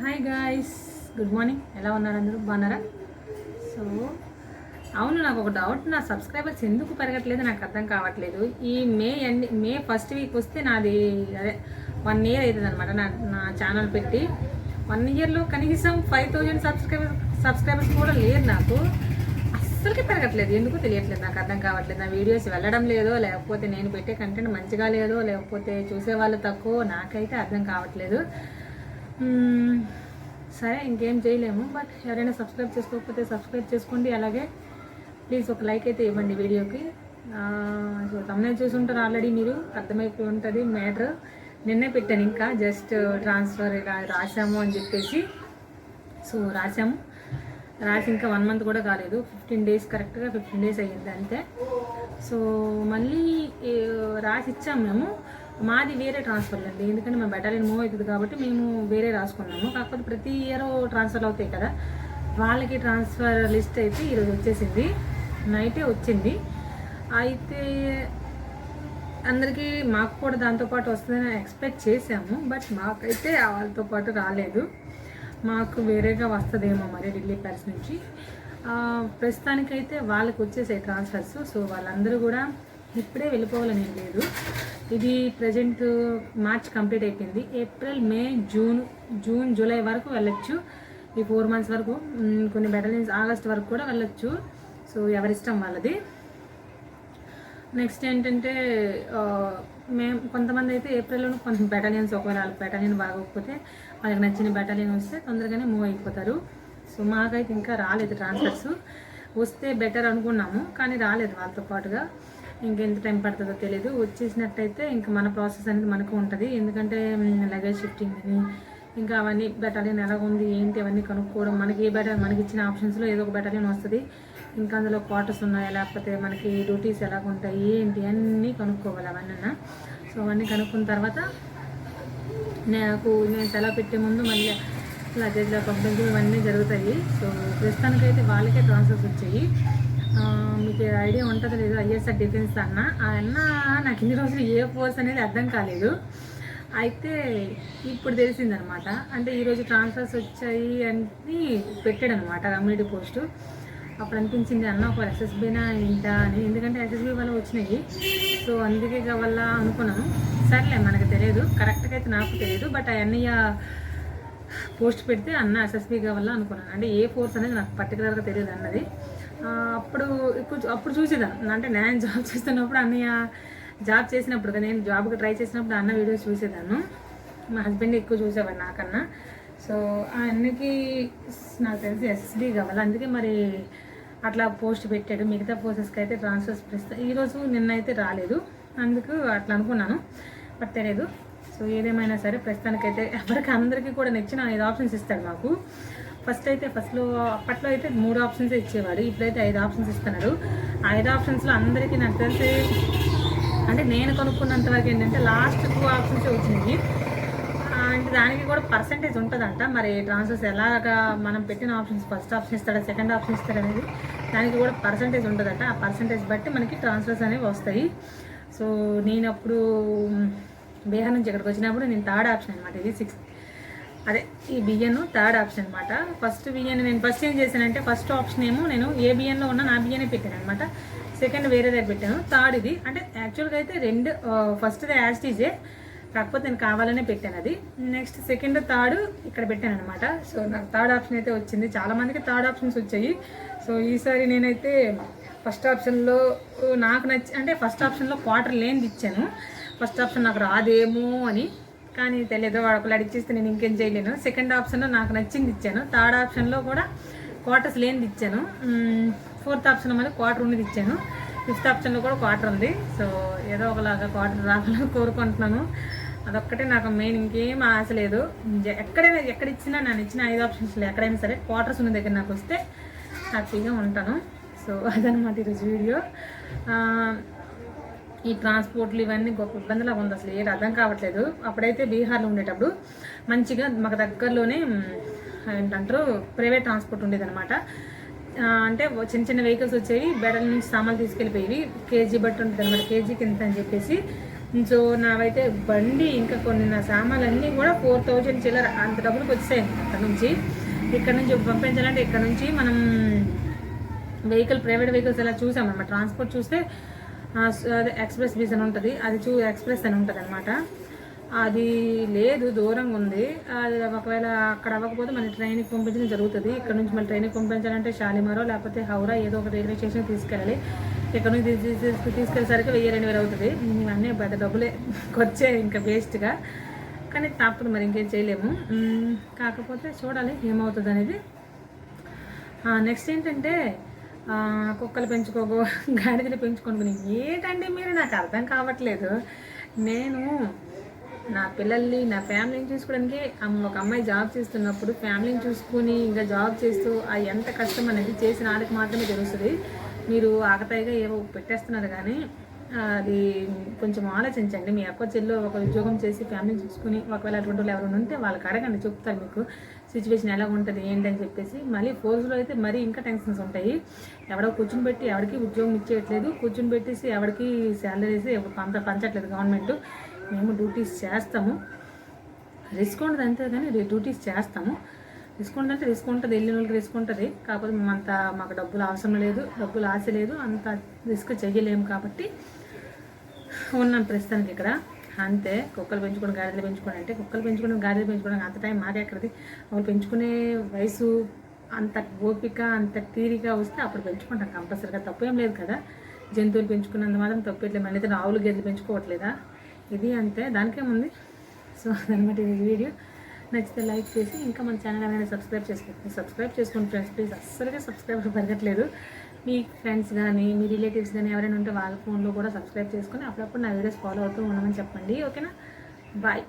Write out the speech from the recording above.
Hi guys good morning ఎలా ఉన్నారు అందరూ? బాగున్నారా? సో అవును నాకు ఒక డౌట్ నా సబ్స్క్రైబర్స్ ఎందుకు పెరగట్లేదు? నాకు అర్థం కావట్లేదు. ఈ May end May first week వస్తే నాది అదే వన్ ఇయర్ అవుతుంది అనమాట నా నా ఛానల్ పెట్టి. వన్ ఇయర్లో కనీసం ఫైవ్ థౌజండ్ సబ్స్క్రైబర్ సబ్స్క్రైబర్స్ కూడా లేరు నాకు. అస్సలకి పెరగట్లేదు. ఎందుకు తెలియట్లేదు. నాకు అర్థం కావట్లేదు. నా వీడియోస్ వెళ్ళడం లేదో లేకపోతే నేను పెట్టే కంటెంట్ మంచిగా లేదో లేకపోతే చూసే వాళ్ళు తక్కువ నాకైతే అర్థం కావట్లేదు. సరే ఇంకేం చేయలేము. బట్ ఎవరైనా సబ్స్క్రైబ్ చేసుకోకపోతే సబ్స్క్రైబ్ చేసుకోండి. అలాగే ప్లీజ్ ఒక లైక్ అయితే ఇవ్వండి వీడియోకి. సో తమ్మునే చూసుంటారు ఆల్రెడీ మీరు. అర్థమైపోయి ఉంటుంది మ్యాటర్. నిన్నే పెట్టాను ఇంకా. జస్ట్ ట్రాన్స్ఫర్ ఇలా రాసాము అని చెప్పేసి. సో రాసాము రాసి ఇంకా వన్ మంత్ కూడా కాలేదు. ఫిఫ్టీన్ డేస్ కరెక్ట్గా ఫిఫ్టీన్ డేస్ అయ్యింది అంతే. సో మళ్ళీ రాసి ఇచ్చాము మేము. మాది వేరే ట్రాన్స్ఫర్ అండి ఎందుకంటే మా బెటాలియన్ మూవ్ అవుతుంది కాబట్టి మేము వేరే రాసుకున్నాము. కాకపోతే ప్రతి ఇయర్ ట్రాన్స్ఫర్ అవుతాయి కదా. వాళ్ళకి ట్రాన్స్ఫర్ లిస్ట్ అయితే ఈరోజు వచ్చేసింది. నైటే వచ్చింది. అయితే అందరికీ మాకు కూడా దాంతోపాటు వస్తుందని ఎక్స్పెక్ట్ చేసాము బట్ మాకైతే వాళ్ళతో పాటు రాలేదు. మాకు వేరేగా వస్తుందేమో మరి ఢిల్లీ ప్యారిస్ నుంచి. ప్రస్తుతానికైతే వాళ్ళకి వచ్చేసాయి ట్రాన్స్ఫర్స్ సో వాళ్ళందరూ కూడా ఇప్పుడే వెళ్ళిపోవాలని లేదు. ఇది ప్రజెంట్ మార్చ్ కంప్లీట్ అయిపోయింది. April May June June July వరకు వెళ్ళొచ్చు. ఈ ఫోర్ మంత్స్ వరకు కొన్ని బెటలియన్స్ ఆగస్ట్ వరకు కూడా వెళ్ళొచ్చు. సో ఎవరిష్టం వాళ్ళది. నెక్స్ట్ ఏంటంటే మేము కొంతమంది అయితే ఏప్రిల్లోనూ కొంత బెటాలియన్స్ ఒకవేళ బెటాలియన్ బాగోకపోతే వాళ్ళకి నచ్చిన బెటాలియన్ వస్తే తొందరగానే మూవ్ అయిపోతారు. సో మాకైతే ఇంకా రాలేదు ట్రాన్స్ఫర్స్ వస్తే బెటర్ అనుకున్నాము కానీ రాలేదు వాళ్ళతో పాటుగా. ఇంకెంత టైం పడుతుందో తెలియదు వచ్చేసినట్టయితే ఇంకా మన ప్రాసెస్ అనేది మనకు ఉంటుంది. ఎందుకంటే లగేజ్ షిఫ్టింగ్ అని ఇంకా అవన్నీ బెటాలియన్ ఎలా ఉంది ఏంటి అవన్నీ కనుక్కోవడం మనకి ఏ బెటాలియన్ మనకి ఇచ్చిన ఆప్షన్స్లో ఏదో ఒక బెటాలియన్ వస్తుంది. ఇంకా అందులో క్వార్టర్స్ ఉన్నాయా లేకపోతే మనకి డ్యూటీస్ ఎలా ఉంటాయి ఏంటి అన్నీ కనుక్కోవాలి అవన్నీ సో అవన్నీ కనుక్కున్న తర్వాత నాకు నేను సెలవు పెట్టే ముందు మళ్ళీ లగేజ్లో పంపించడం ఇవన్నీ జరుగుతాయి. సో ప్రస్తుతానికైతే వాళ్ళకే ట్రాన్స్ఫర్స్ వచ్చాయి. మీకు ఐడియా ఉంటుందో లేదో ఐఎస్ఆర్ డిఫెన్స్ అన్న ఆ అన్న నాకు ఇన్ని రోజులు ఏ ఫోర్స్ అనేది అర్థం కాలేదు. అయితే ఇప్పుడు తెలిసిందనమాట. అంటే ఈరోజు ట్రాన్స్ఫర్స్ వచ్చాయి అని పెట్టాడు అనమాట కమ్యూనిటీ పోస్టు. అప్పుడు అనిపించింది అన్న ఒక ఎస్ఎస్బీనా ఏంటా అని. ఎందుకంటే ఎస్ఎస్బీ వల్ల వచ్చినాయి. సో అందుకే వల్ల అనుకున్నాను. సర్లే మనకు తెలియదు. కరెక్ట్గా అయితే నాకు తెలియదు. బట్ ఆ అన్నయ్య పోస్ట్ పెడితే అన్న ఎస్ఎస్బీ వల్ల అనుకున్నాను. అంటే ఏ ఫోర్స్ అనేది నాకు పర్టికులర్గా తెలియదు అన్నది. అప్పుడు ఇప్పుడు అప్పుడు చూసేదాన్ని అంటే నేను జాబ్ చేస్తున్నప్పుడు అన్నయ్య జాబ్ చేసినప్పుడు నేను జాబ్కి ట్రై చేసినప్పుడు అన్న వీడియోస్ చూసేదాను. మా హస్బెండ్ ఎక్కువ చూసేవాడు నాకన్నా. సో ఆ అన్నకి నాకు తెలిసి ఎస్ఎస్బీ కావాలి. అందుకే మరి అట్లా పోస్ట్ పెట్టాడు. మిగతా పోస్టెస్కి అయితే ట్రాన్స్ఫర్స్ ప్రస్తుతం ఈరోజు అయితే రాలేదు. అందుకు అట్లా అనుకున్నాను. బట్ తెలియదు సో ఏదేమైనా సరే ప్రస్తుతానికైతే ఎవరికి అందరికీ కూడా నచ్చిన ఐదు ఆప్షన్స్ ఇస్తాడు మాకు. ఫస్ట్ అయితే ఫస్ట్లో అప్పట్లో అయితే మూడు ఆప్షన్స్ ఇచ్చేవాడు. ఇప్పుడైతే ఐదు ఆప్షన్స్ ఇస్తున్నాడు. ఆ ఐదు ఆప్షన్స్లో అందరికీ నాకు తెలిసి అంటే నేను కొనుక్కున్నంత వరకు ఏంటంటే లాస్ట్ టూ ఆప్షన్స్ వచ్చినాయి. అంటే దానికి కూడా పర్సంటేజ్ ఉంటుందంట. మరి ట్రాన్స్ఫర్స్ ఎలాగా మనం పెట్టిన ఆప్షన్స్ ఫస్ట్ ఆప్షన్ ఇస్తాడా సెకండ్ ఆప్షన్ ఇస్తాడు అనేది దానికి కూడా పర్సంటేజ్ ఉంటుందంట. ఆ పర్సంటేజ్ బట్టి మనకి ట్రాన్స్ఫర్స్ అనేవి వస్తాయి. సో నేను అప్పుడు బీహార్ నుంచి ఇక్కడికి వచ్చినప్పుడు నేను థర్డ్ ఆప్షన్ అనమాట ఇది సిక్స్ అదే ఈ బియ్యన్ థర్డ్ ఆప్షన్ అనమాట ఫస్ట్ బియ్యాన్ని నేను ఫస్ట్ ఏం చేశానంటే ఫస్ట్ ఆప్షన్ ఏమో నేను ఏ బియ్యంలో ఉన్నా నా బియ్యాన్ని పెట్టాను అనమాట సెకండ్ వేరే దగ్గర పెట్టాను. థర్డ్ ఇది. అంటే యాక్చువల్గా అయితే రెండు ఫస్ట్ది యాస్టీజే కాకపోతే నేను కావాలనే పెట్టాను అది. నెక్స్ట్ సెకండ్ థర్డ్ ఇక్కడ పెట్టాను అనమాట సో నాకు థర్డ్ ఆప్షన్ అయితే వచ్చింది. చాలామందికి థర్డ్ ఆప్షన్స్ వచ్చాయి. సో ఈసారి నేనైతే ఫస్ట్ ఆప్షన్లో నాకు నచ్చి అంటే ఫస్ట్ ఆప్షన్లో క్వార్టర్ లేనిది ఇచ్చాను. ఫస్ట్ ఆప్షన్ నాకు రాదేమో అని. కానీ తెలియదు వాడు ఒకళ్ళు అడిగిస్తే నేను ఇంకేం చేయలేను. సెకండ్ ఆప్షన్లో నాకు నచ్చింది ఇచ్చాను. థర్డ్ ఆప్షన్లో కూడా క్వార్టర్స్ లేనిది ఇచ్చాను. ఫోర్త్ ఆప్షన్ మళ్ళీ క్వార్టర్ ఉన్నది ఇచ్చాను. ఫిఫ్త్ ఆప్షన్లో కూడా క్వార్టర్ ఉంది. సో ఏదో ఒకలాగా క్వార్టర్ రావాలని కోరుకుంటున్నాను. అదొక్కటే నాకు మెయిన్ ఇంకేం ఆశ లేదు. ఎక్కడైనా ఎక్కడ ఇచ్చినా నేను ఇచ్చిన ఐదు ఆప్షన్స్లో ఎక్కడైనా సరే క్వార్టర్స్ ఉన్న దగ్గర నాకు వస్తే హ్యాపీగా ఉంటాను. సో అదనమాట ఈరోజు వీడియో ఈ ట్రాన్స్పోర్ట్లు ఇవన్నీ గొప్ప ఇబ్బందిలాగా ఉంది అసలు. ఏది అర్థం కావట్లేదు. అప్పుడైతే బీహార్లో ఉండేటప్పుడు మంచిగా మాకు దగ్గరలోనే ఏంటంటారు ప్రైవేట్ ట్రాన్స్పోర్ట్ ఉండేదన్నమాట. అంటే చిన్న చిన్న వెహికల్స్ వచ్చేవి బెడల నుంచి సామాన్లు తీసుకెళ్ళిపోయేవి. కేజీ బట్టి ఉంటుంది అనమాట కేజీకి ఎంత అని చెప్పేసి. సో నావైతే బండి ఇంకా కొన్ని నా సామాన్లు అన్నీ కూడా ఫోర్ థౌజండ్ చిల్లర అంత డబ్బులకు వచ్చాయి అక్కడ నుంచి. ఇక్కడ నుంచి పంపించాలంటే ఇక్కడ నుంచి మనం వెహికల్ ప్రైవేట్ వెహికల్స్ ఎలా చూసాం అనమాట ట్రాన్స్పోర్ట్ చూస్తే ఎక్స్ప్రెస్ బీస్ అని ఉంటుంది. అది చూ ఎక్స్ప్రెస్ అని ఉంటుంది అనమాట అది లేదు దూరంగా ఉంది. అది ఒకవేళ అక్కడ అవ్వకపోతే మళ్ళీ ట్రైన్కి పంపించడం జరుగుతుంది. ఇక్కడ నుంచి మళ్ళీ ట్రైన్కి పంపించాలంటే షాలిమారో లేకపోతే హౌరా ఏదో ఒక రైల్వే స్టేషన్ తీసుకెళ్ళాలి. ఇక్కడ నుంచి తీసుకెళ్ళేసరికి వెయ్యి రెండు వేలు అవుతుంది. ఇవన్నీ పెద్ద డబ్బులే. వచ్చే ఇంకా వేస్ట్గా కానీ తప్పదు మరి ఇంకేం చేయలేము. కాకపోతే చూడాలి ఏమవుతుంది అనేది నెక్స్ట్ ఏంటంటే కుక్కలు పెంచుకోకు గాడిదలు పెంచుకోనుకుని ఏంటండి మీరు? నాకు అర్థం కావట్లేదు. నేను నా పిల్లల్ని నా ఫ్యామిలీని చూసుకోవడానికి ఒక అమ్మాయి జాబ్ చేస్తున్నప్పుడు ఫ్యామిలీని చూసుకుని ఇంకా జాబ్ చేస్తూ ఆ ఎంత కష్టం అనేది చేసిన వాళ్ళకి మాత్రమే తెలుస్తుంది. మీరు ఆకతాయిగా ఏవో పెట్టేస్తున్నారు కానీ అది కొంచెం ఆలోచించండి. మీ అక్క చెల్లు ఒక ఉద్యోగం చేసి ఫ్యామిలీ చూసుకుని ఒకవేళ అటువంటి వాళ్ళు ఎవరైనా ఉంటే వాళ్ళకి అడగండి చెప్తారు మీకు సిచ్యువేషన్ ఎలా ఉంటుంది ఏంటి అని చెప్పేసి. మళ్ళీ ఫోర్స్లో అయితే మరీ ఇంకా టెన్షన్స్ ఉంటాయి. ఎవడో కూర్చుని పెట్టి ఎవరికి ఉద్యోగం ఇచ్చేయట్లేదు కూర్చుని పెట్టేసి ఎవరికి శాలరీస్ పంప పంచట్లేదు గవర్నమెంట్ మేము డ్యూటీస్ చేస్తాము. రిస్క్ ఉండదు అంతే కానీ డ్యూటీస్ చేస్తాము. రిస్క్ అంటే రిస్క్ ఉంటుంది వెళ్ళిన వాళ్ళకి రిస్క్ ఉంటుంది కాకపోతే మేమంత మాకు డబ్బులు అవసరం లేదు డబ్బులు ఆశ లేదు అంత రిస్క్ చెయ్యలేము కాబట్టి ఉన్నాం ప్రస్తుతానికి ఇక్కడ. అంతే కుక్కలు పెంచుకోవడం గాడిదలు పెంచుకోవడం అంటే కుక్కలు పెంచుకోవడం గాడిదలు పెంచుకోవడం అంత టైం మాదే అక్కడది. వాళ్ళు పెంచుకునే వయసు అంత ఓపిక అంత తీరిక వస్తే అప్పుడు పెంచుకుంటాం కంపల్సరీగా. తప్పేం లేదు కదా. జంతువులు పెంచుకున్నంత మాత్రం తప్పేట్లేదు మళ్ళీ ఆవులు గేదెలు పెంచుకోవట్లేదా? ఇది అంతే. దానికేముంది? సో అదనమాట ఈ వీడియో. నచ్చితే లైక్ చేసి ఇంకా మన ఛానల్ ఏమైనా సబ్స్క్రైబ్ చేసుకోండి సబ్స్క్రైబ్ చేసుకోండి ఫ్రెండ్స్ ప్లీజ్. అస్సలుగా సబ్స్క్రైబర్ పెరగట్లేదు మీ ఫ్రెండ్స్ కానీ మీ రిలేటివ్స్ కానీ ఎవరైనా ఉంటే వాళ్ళ ఫోన్లో కూడా సబ్స్క్రైబ్ చేసుకొని అప్పుడప్పుడు నా వీడియోస్ ఫాలో అవుతూ ఉండమని చెప్పండి. ఓకేనా? బాయ్.